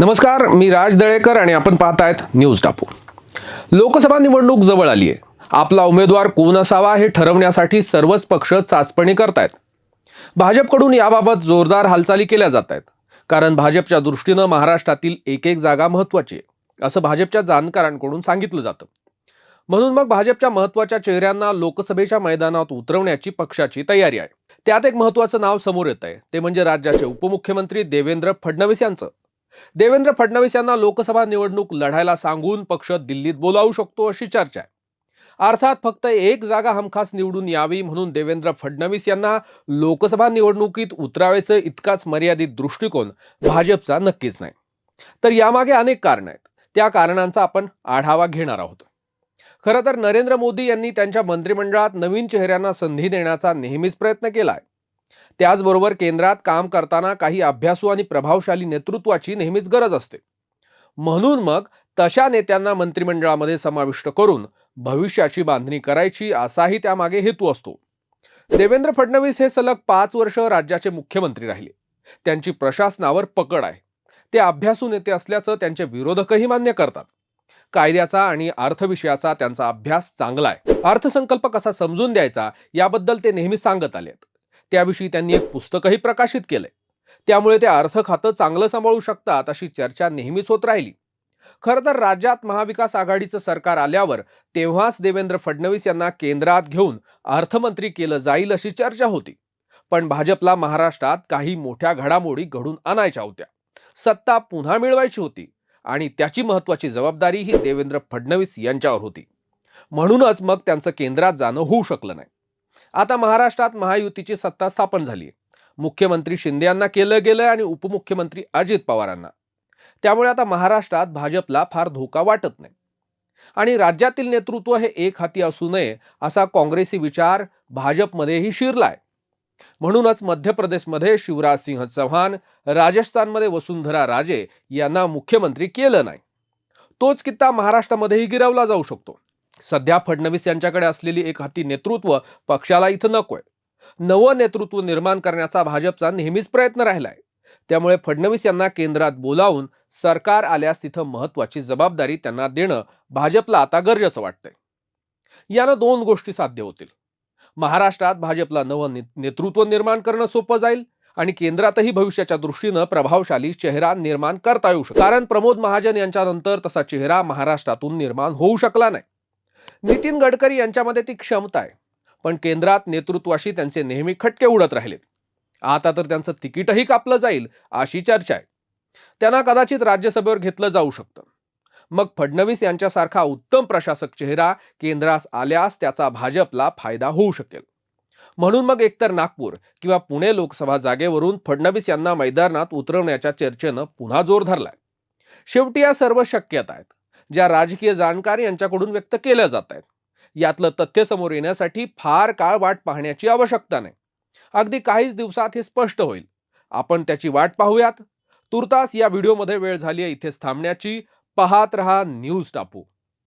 नमस्कार मी राज दळेकर आणि आपण पाहतायत न्यूज टापू. लोकसभा निवडणूक जवळ आली आहे आपला उमेदवार कोण असावा हे ठरवण्यासाठी सर्वच पक्ष चाचपणी करतायत. भाजपकडून याबाबत जोरदार हालचाली केल्या जात आहेत कारण भाजपच्या दृष्टीनं महाराष्ट्रातील एक एक जागा महत्त्वाची आहे असं भाजपच्या जाणकारांकडून सांगितलं जातं. म्हणून मग भाजपच्या महत्त्वाच्या चेहऱ्यांना लोकसभेच्या मैदानात उतरवण्याची पक्षाची तयारी आहे. त्यात एक महत्त्वाचं नाव समोर येत आहे ते म्हणजे राज्याचे उपमुख्यमंत्री देवेंद्र फडणवीस यांचं. देवेंद्र फडणवीस यांना लोकसभा निवडणूक लढायला सांगून पक्ष दिल्लीत बोलावू शकतो अशी चर्चा आहे. अर्थात फक्त एक जागा हमखास निवडून यावी म्हणून देवेंद्र फडणवीस यांना लोकसभा निवडणुकीत उतरावेचं इतकाच मर्यादित दृष्टिकोन भाजपचा नक्कीच नाही. तर यामागे अनेक कारण आहेत. त्या कारणांचा आपण आढावा घेणार आहोत. खरं तर नरेंद्र मोदी यांनी त्यांच्या मंत्रिमंडळात नवीन चेहऱ्यांना संधी देण्याचा नेहमीच प्रयत्न केला आहे. त्याचबरोबर केंद्रात काम करताना काही अभ्यासू आणि प्रभावशाली नेतृत्वाची नेहमीच गरज असते. म्हणून मग तशा नेत्यांना मंत्रिमंडळामध्ये समाविष्ट करून भविष्याची बांधणी करायची असाही त्यामागे हेतू असतो. देवेंद्र फडणवीस हे सलग पाच वर्ष राज्याचे मुख्यमंत्री राहिले. त्यांची प्रशासनावर पकड आहे. ते अभ्यासू नेते असल्याचं त्यांचे विरोधकही मान्य करतात. कायद्याचा आणि अर्थविषयाचा त्यांचा अभ्यास चांगला आहे. अर्थसंकल्प कसा समजून द्यायचा याबद्दल ते नेहमी सांगत आले आहेत त्याविषयी त्यांनी एक पुस्तकही प्रकाशित केलंय. त्यामुळे ते अर्थ खातं चांगलं सांभाळू शकतात अशी चर्चा नेहमीच होत राहिली. खरं तर राज्यात महाविकास आघाडीचं सरकार आल्यावर तेव्हाच देवेंद्र फडणवीस यांना केंद्रात घेऊन अर्थमंत्री केलं जाईल अशी चर्चा होती. पण भाजपला महाराष्ट्रात काही मोठ्या घडामोडी घडून आणायच्या होत्या. सत्ता पुन्हा मिळवायची होती आणि त्याची महत्वाची जबाबदारी ही देवेंद्र फडणवीस यांच्यावर होती. म्हणूनच मग त्यांचं केंद्रात जाणं होऊ शकलं नाही. आता महाराष्ट्रात महायुतीची सत्ता स्थापन झाली. मुख्यमंत्री शिंदे यांना केलं गेलं आणि उपमुख्यमंत्री अजित पवारांना त्यामुळे आता महाराष्ट्रात भाजपला फार धोका वाटत नाही. आणि राज्यातील नेतृत्व हे एक हाती असू नये असा काँग्रेसी विचार भाजपमध्येही शिरलाय. म्हणूनच मध्य प्रदेशमध्ये शिवराज सिंह चौहान राजस्थानमध्ये वसुंधरा राजे यांना मुख्यमंत्री केलं नाही. तोच कित्ता महाराष्ट्रामध्येही गिरवला जाऊ शकतो. सध्या फडणवीस यांच्याकडे असलेली एक हाती नेतृत्व पक्षाला इथं नकोय नवं नेतृत्व निर्माण करण्याचा भाजपचा नेहमीच प्रयत्न राहिलाय. त्यामुळे फडणवीस यांना केंद्रात बोलावून सरकार आल्यास तिथं महत्वाची जबाबदारी त्यांना देणं भाजपला आता गरजेचं वाटतंय. यानं दोन गोष्टी साध्य होतील. महाराष्ट्रात भाजपला नवं नेतृत्व निर्माण करणं सोपं जाईल आणि केंद्रातही भविष्याच्या दृष्टीनं प्रभावशाली चेहरा निर्माण करता येऊ शकतो कारण प्रमोद महाजन यांच्यानंतर तसा चेहरा महाराष्ट्रातून निर्माण होऊ शकला नाही. नितीन गडकरी यांच्यामध्ये ती क्षमता आहे. पण केंद्रात नेतृत्वाशी त्यांचे नेहमी खटके उडत राहिलेत. आता तर त्यांचं तिकीटही कापलं जाईल अशी चर्चा आहे. त्यांना कदाचित राज्यसभेवर घेतलं जाऊ शकतं. मग फडणवीस यांच्यासारखा उत्तम प्रशासक चेहरा केंद्रास आल्यास त्याचा भाजपला फायदा होऊ शकेल. म्हणून मग एकतर नागपूर किंवा पुणे लोकसभा जागेवरून फडणवीस यांना मैदानात उतरवण्याच्या चर्चेनं पुन्हा जोर धरलाय. शेवटी या सर्व शक्यता आहेत. ज्या राजकीय जाणकार यांच्याकडून व्यक्त केल्या जात आहेत. यातलं तथ्य समोर येण्यासाठी फार काळ वाट पाहण्याची आवश्यकता नाही. अगदी काहीच दिवसात हे स्पष्ट होईल. आपण त्याची वाट पाहूयात. तुर्तास या व्हिडिओमध्ये वेळ झाली आहे इथेच थांबण्याची. पाहत रहा न्यूज टापू.